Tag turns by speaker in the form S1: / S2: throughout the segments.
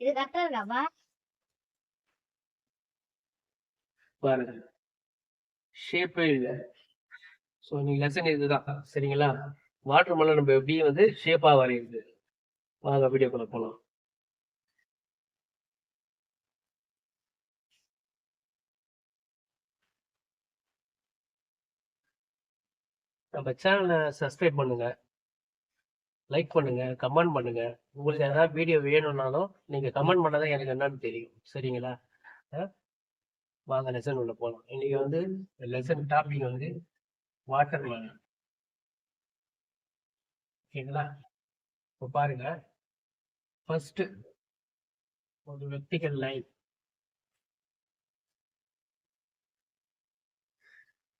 S1: இது கரெக்டா இருக்காப்பா
S2: பாருங்க. ஷேப்பே இல்லை. ஸோ நீங்க லெசன் இதுதான். சரிங்களா? வாட்டர் மெலன் நம்ம எப்படி வந்து ஷேப்பா வரையுது. வாங்க வீடியோக்குள்ள போகலாம் நம்ம சேனலை சப்ஸ்கிரைப் பண்ணுங்க. லைக் பண்ணுங்க கமெண்ட் பண்ணுங்க. உங்களுக்கு ஏதாவது வீடியோ வேணும்னாலும் நீங்க கமெண்ட் பண்ணாதான் எனக்கு என்னன்னு தெரியும். சரிங்களா? வாங்க லெசன் உள்ள போகலாம் இன்னைக்கு வந்து லெசன் டாபிக் வந்து வாட்டர் மேலன் ஓகேங்களா இப்போ பாருங்க. ஃபர்ஸ்ட் ஒரு வெர்டிக்கல் லைன்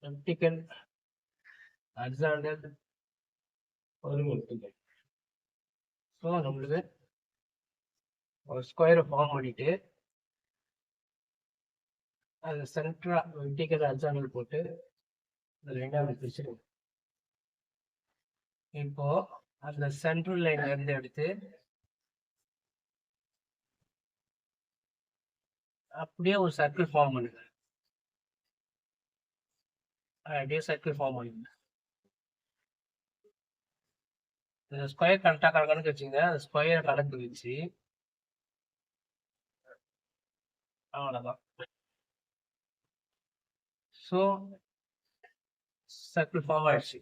S2: வெர்டிக்கல் ஹரிசாண்டல் ஒரு வெர்டிக்கல் ஸோ நம்மளுக்கு ஒரு ஸ்கொயரை ஃபார்ம் பண்ணிட்டு அது சென்ட்ரா வெர்டிக்கல் ஹரிசாண்டல் போட்டு அது ரெண்டாவது பிரிச்சிருங்க இப்போ அந்த சென்ட்ரல் லைன்ல இருந்து எடுத்து அப்படியே ஒரு சர்க்கிள் ஃபார்ம் பண்ணுங்க. அப்படியே சர்க்கிள் ஃபார்ம் பண்ணுங்க. இந்த ஸ்கொயர் கரெக்டாக கணக்கு வச்சுங்க அந்த ஸ்கொயர் கணக்கு வச்சு அவ்வளோதான் ஸோ சர்க்கிள் ஃபார்ம் ஆயிடுச்சு.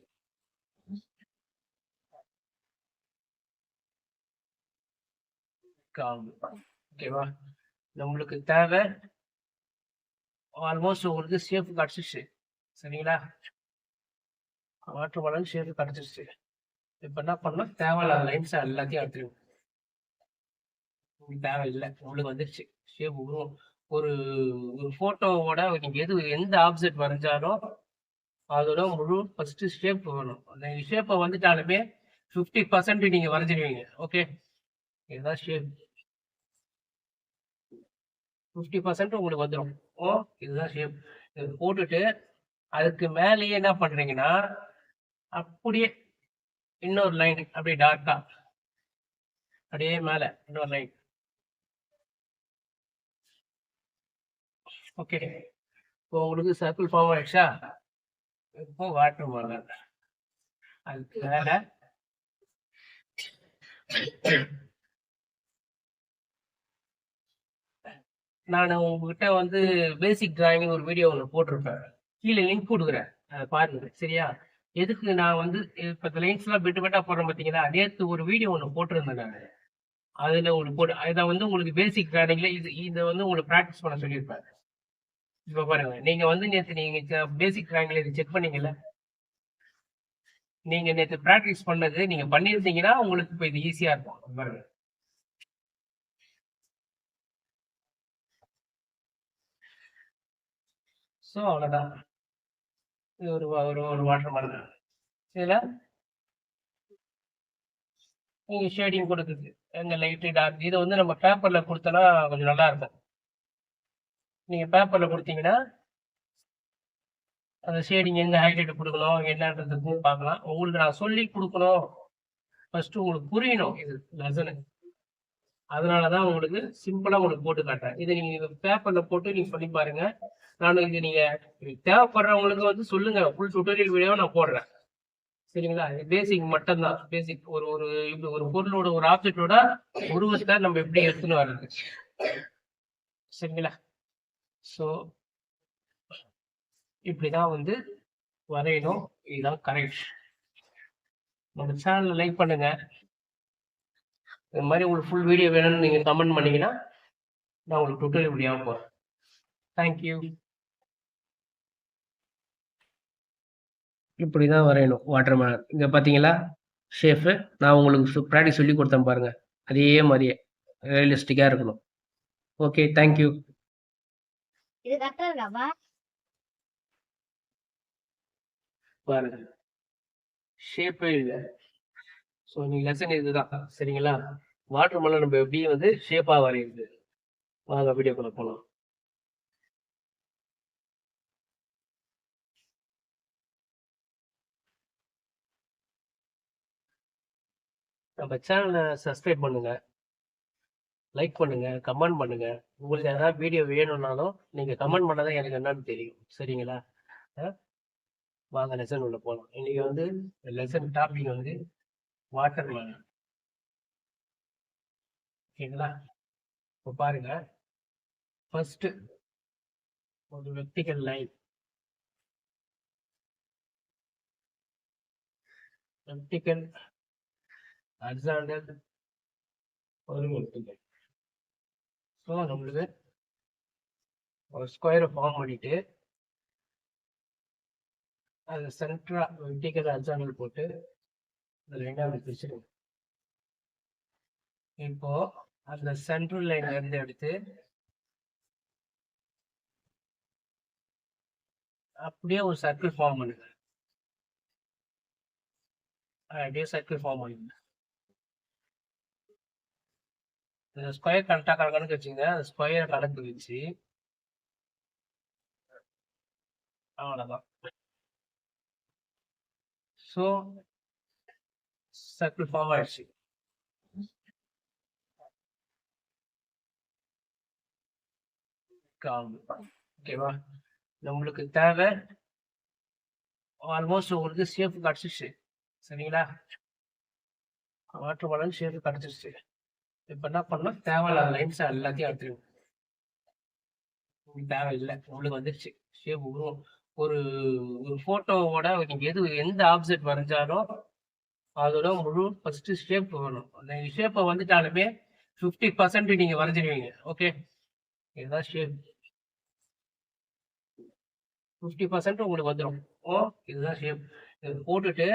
S2: ஓகேவா நம்மளுக்கு தேவை. ஆல்மோஸ்ட் உங்களுக்கு சேஃப் கிடச்சிருச்சு சரிங்களா? வாட்டர் பாலன் சேஃப் கிடச்சிருச்சு இப்போ என்ன பண்ணணும்? தேவையில்லாத லைன்ஸ் எல்லாத்தையும் எடுத்துருவோம் உங்களுக்கு தேவையில்லை. உங்களுக்கு வந்துருச்சு. ஷேப் உருவம் ஒரு ஒரு ஃபோட்டோவோட நீங்கள் எது எந்த ஆப்ஜெக்ட் வரைஞ்சாலும் அதோட முழு ஃபர்ஸ்ட் ஷேப் வேணும். அந்த ஷேப்பை வந்துட்டாலுமே ஃபிஃப்டி பர்சன்ட் நீங்கள் வரைஞ்சிடுவீங்க ஓகே இதுதான் ஷேப் ஃபிஃப்டி பர்சன்ட் உங்களுக்கு வந்துடும் ஓ இதுதான் ஷேப் இது போட்டுட்டு அதுக்கு மேலேயே என்ன பண்றீங்கன்னா அப்படியே இன்னொரு லைன் அப்படியே டார்க்கா அப்படியே மேலே இன்னொரு லைன் ஓகே இப்போ உங்களுக்கு சர்க்கிள் ஃபார்ம் ஆயிடுச்சா? இப்போ வாட்டர் மாடல் அதுக்கு மேல நான் உங்ககிட்ட வந்து பேசிக் டிராயிங் ஒரு வீடியோ ஒன்று போட்டிருப்பேன். கீழே லிங்க் கொடுக்குறேன் அதை பாருங்க. சரியா? எதுக்கு நான் வந்து இப்போ இந்த லைன்ஸ்லாம் பிட்டு பெட்டாக போடுறேன் பார்த்தீங்களா நேற்று ஒரு வீடியோ ஒன்று போட்டிருந்தேன் நான். அதில் உங்களுக்கு போட்டு இதை வந்து உங்களுக்கு பேசிக் டிராயிங்ல இது இதை வந்து உங்களுக்கு ப்ராக்டிஸ் பண்ண சொல்லியிருப்பேன் இப்போ பாருங்க நீங்கள் வந்து நேற்று நீங்கள் பேசிக் டிராயிங்ல இது செக் பண்ணீங்கல்ல? நீங்கள் நேற்று ப்ராக்டிஸ் பண்ணது நீங்கள் பண்ணியிருந்தீங்கன்னா உங்களுக்கு இப்போ இது ஈஸியாக இருக்கும். பாருங்க. ஸோ அவ்வளோதான் இது ஒரு வா- ஒரு ஒரு வாட்டர் மாதிரி இதில் நீங்கள் ஷேடிங் கொடுக்குது. எங்க லைட்டு டார்க் இதை வந்து நம்ம பேப்பரில் கொடுத்தோன்னா கொஞ்சம் நல்லா இருக்கும். நீங்கள் பேப்பரில் கொடுத்தீங்கன்னா அந்த ஷேடிங் எங்கே ஹைலைட் கொடுக்கணும் என்னன்றது பார்க்கலாம். உங்களுக்கு நான் சொல்லி கொடுக்கணும். ஃபஸ்ட்டு உங்களுக்கு புரியணும் இது. லெசனு அதனால தான் உங்களுக்கு சிம்பிளாக உங்களுக்கு போட்டு காட்டுறேன். இதை நீங்கள் பேப்பரில் போட்டு நீங்கள் பண்ணி பாருங்க. நான் இது நீங்கள் தேவைப்படுறவங்களுக்கு வந்து சொல்லுங்க. ஃபுல் டுட்டோரியல் வீடியோ நான் போடுறேன். சரிங்களா? பேசிக் மட்டும்தான். பேசிக் ஒரு ஒரு இப்படி ஒரு பொருளோட ஒரு ஆப்ஜெக்டோட உருவத்தை நம்ம எப்படி எடுத்துன்னு வர்றது? சரிங்களா? ஸோ இப்படிதான் வந்து வரையணும். இதுதான் கரெக்ட் நம்ம சேனலை லைக் பண்ணுங்க. இது மாதிரி உங்களுக்கு ஃபுல் வீடியோ வேணும்னு நீங்கள் கமெண்ட் பண்ணீங்கன்னா நான் உங்களுக்கு டுட்டோரியல் வீடியோ போகிறேன் தேங்க்யூ இப்படி தான் வரையணும் வாட்டர் மேலன் இங்கே பார்த்தீங்களா ஷேஃபு நான் உங்களுக்கு ப்ராக்டிஸ் சொல்லி கொடுத்தேன் பாருங்க. அதே மாதிரியே ரியலிஸ்டிக்காக இருக்கணும். ஓகே தேங்க்யூ
S1: இது கரெக்டா இருக்காப்பா
S2: பாருங்க. ஷேப்பே இல்லை. ஸோ நீங்கள் லெசன் இதுதான். சரிங்களா? வாட்டர் மெலன் நம்ம எப்படி வந்து ஷேப்பாக வரையுது. வாங்க வீடியோக்குள்ள போகலாம் நம்ம சேனலை சப்ஸ்கிரைப் பண்ணுங்க. லைக் பண்ணுங்க கமெண்ட் பண்ணுங்க. உங்களுக்கு ஏதாவது வீடியோ வேணும்னாலும் நீங்க கமெண்ட் பண்ணாதான் எனக்கு என்னன்னு தெரியும். சரிங்களா? வாங்க லெசன் உள்ள போகலாம் இன்னைக்கு வந்து லெசன் டாபிக் வந்து வாட்டர் மேலன் ஓகேங்களா? இப்போ பாருங்க. ஃபர்ஸ்ட் ஒரு வெர்டிகல் லைன் வெர்டிகல் ஹரிசாண்டல் ஒரு வெர்டிகல் ஸோ நம்மளுக்கு ஒரு ஸ்கொயரை ஃபார்ம் பண்ணிட்டு அது சென்ட்ரா வெர்டிகல் ஹரிசாண்டல் போட்டு ரெண்டாவது பிரிச்சிருங்க இப்போ அந்த சென்ட்ரல் லைன்ல இருந்து எடுத்து அப்படியே ஒரு சர்க்கிள் ஃபார்ம் பண்ணுங்க. அப்படியே சர்க்கிள் ஃபார்ம் பண்ணுங்க. இந்த ஸ்கொயர் கரெக்டாக கணக்கு வச்சுங்க. அந்த ஸ்கொயர் கணக்கு வச்சு அவ்வளோதான் ஸோ சர்க்கிள் ஃபார்ம் ஆயிடுச்சு ஓகேவா நம்மளுக்கு தேவை. ஆல்மோஸ்ட் உங்களுக்கு சேஃப் கிடச்சிருச்சு. சரிங்களா? வாட்டர் பாலன் ஷேஃப் கிடச்சிருச்சு. இப்போ என்ன பண்ணலாம் தேவையில்லாத லைன்ஸ் எல்லாத்தையும் எடுத்துருவோம் உங்களுக்கு தேவையில்லை உங்களுக்கு வந்துருச்சு. ஷேஃப் உருவம். ஒரு ஒரு ஃபோட்டோவோட நீங்கள் எது எந்த ஆப்ஜெக்ட் வரைஞ்சாலும் அதோட முழு ஃபர்ஸ்ட் ஷேப் வேணும். அந்த ஷேப்பை வந்துட்டாலுமே ஃபிஃப்டி பர்சன்ட் நீங்கள் வரைஞ்சிடுவீங்க ஓகே இதுதான் ஷேப் ஃபிஃப்டி பர்சன்ட் உங்களுக்கு வந்துடும் ஓ இதுதான் ஷேப் இது போட்டுட்டு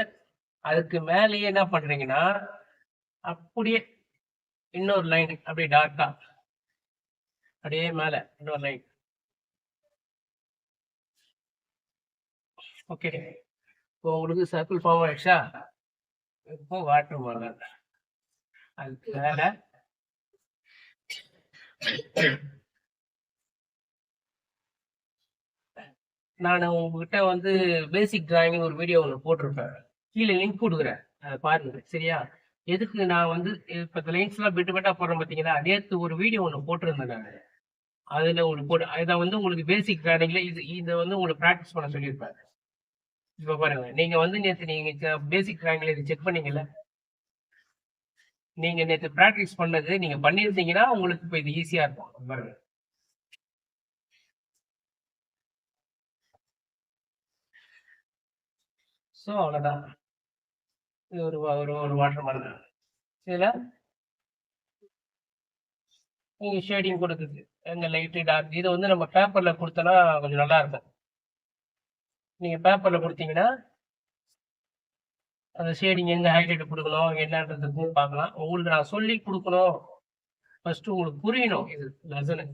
S2: அதுக்கு மேலேயே என்ன பண்றீங்கன்னா அப்படியே இன்னொரு லைன் அப்படியே டார்க்கா அப்படியே மேல இன்னொரு லைன் ஓகே இப்போ உங்களுக்கு சர்க்கிள் ஃபார்ம் ஆயிடுச்சா? இப்போ வாட்டர் மாடல் அதனால நான் உங்ககிட்ட வந்து பேசிக் டிராயிங் ஒரு வீடியோ ஒன்று போட்டிருப்பேன். கீழே லிங்க் கொடுக்குறேன் அதை பாருங்க சரியா? எதுக்கு நான் வந்து இப்போ இந்த லைன்ஸ்லாம் பிட்டு பெட்டா போடுறேன் பார்த்தீங்கன்னா நேற்று ஒரு வீடியோ ஒன்று போட்டிருந்தேன் நான். அதில் உங்களுக்கு போட்டு இதை வந்து உங்களுக்கு பேசிக் டிராயிங்கில் இது இதை வந்து உங்களுக்கு ப்ராக்டிஸ் பண்ண சொல்லியிருப்பேன். இப்ப பாருங்க. நீங்க வந்து நேற்று நீங்க பேசிக் டிராயிங்ல இது செக் பண்ணீங்கல்ல? நீங்க நேற்று ப்ராக்டிஸ் பண்ணது நீங்க பண்ணியிருந்தீங்கன்னா உங்களுக்கு இப்போ இது ஈஸியா இருக்கும். பாருங்க. ஸோ அவ்வளோதான் இது ஒரு ஒரு ஒரு வாட்டர் மாதிரி இதில் நீங்கள் ஷேடிங் கொடுக்குது. எங்கள் லைட்டு டார்க் இதை வந்து நம்ம பேப்பரில் கொடுத்தோன்னா கொஞ்சம் நல்லா இருக்கும். நீங்கள் பேப்பரில் கொடுத்தீங்கன்னா அந்த ஷேடிங் எங்கே ஹைலைட் கொடுக்கணும் என்னன்றதுக்கு பார்க்கலாம். உங்களுக்கு நான் சொல்லி கொடுக்கணும். ஃபஸ்ட்டு உங்களுக்கு புரியணும் இது லெசனு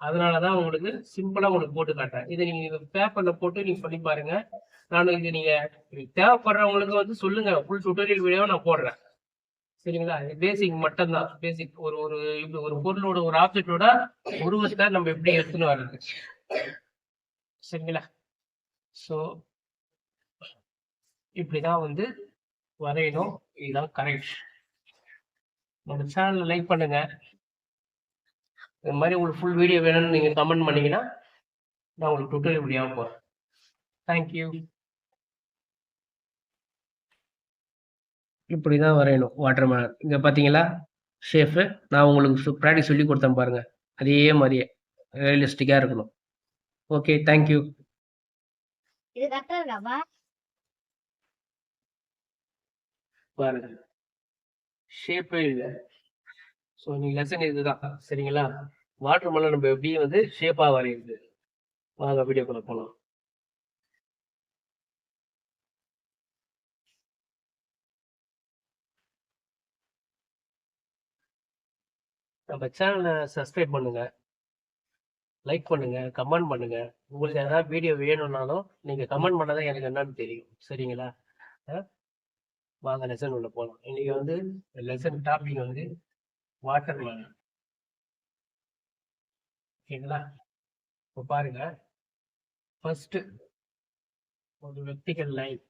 S2: அதனால தான் உங்களுக்கு சிம்பிளாக உங்களுக்கு போட்டு காட்டுறேன். இதை நீங்கள் பேப்பரில் போட்டு நீங்கள் சொல்லி பாருங்க. நானும் இது நீங்கள் தேவைப்படுறவங்களுக்கு வந்து சொல்லுங்க. ஃபுல் டுட்டோரியல் வீடியோ நான் போடுறேன். சரிங்களா? பேசிக் மட்டும்தான். பேசிக் ஒரு ஒரு இப்படி ஒரு பொருளோட ஒரு ஆப்ஜெக்டோட உருவத்தை நம்ம எப்படி எடுத்துன்னு வர்றது? சரிங்களா? ஸோ இப்படிதான் வந்து வரையணும். இதுதான் கரெக்ட் நம்ம சேனலை லைக் பண்ணுங்க. இந்த மாதிரி உங்களுக்கு ஃபுல் வீடியோ வேணும்னு நீங்கள் கமெண்ட் பண்ணீங்கன்னா நான் உங்களுக்கு டுட்டோரியல் வீடியோ போகிறேன் தேங்க்யூ இப்படி தான் வரையணும். வாட்டர் மேலன் இங்கே பார்த்தீங்களா ஷேஃபு நான் உங்களுக்கு ப்ராக்டிஸ் சொல்லி கொடுத்தேன் பாருங்கள் அதே மாதிரியே ரியலிஸ்டிக்காக இருக்கணும். ஓகே தேங்க்யூ
S1: இது கரெக்டா இருக்காப்பா
S2: பாருங்க. ஷேப்பே இல்லை. ஸோ நீ லெசன் இதுதான். சரிங்களா? வாட்டர் மேலன் நம்ம எப்படி வந்து ஷேப்பாக வரையுது வாங்க வீடியோக்குள்ள போகலாம் நம்ம சேனலை சப்ஸ்கிரைப் பண்ணுங்க. லைக் பண்ணுங்க கமெண்ட் பண்ணுங்க. உங்களுக்கு ஏதாவது வீடியோ வேணும்னாலும் நீங்க கமெண்ட் பண்ணாதான் எனக்கு என்னன்னு தெரியும். சரிங்களா? வாங்க லெசன் உள்ள போகலாம் இன்னைக்கு வந்து லெசன் டாபிக் வந்து வாட்டர் மேலன் ஓகேங்களா இப்போ பாருங்க. ஃபர்ஸ்ட் ஒரு வெக்டிகல் லைன்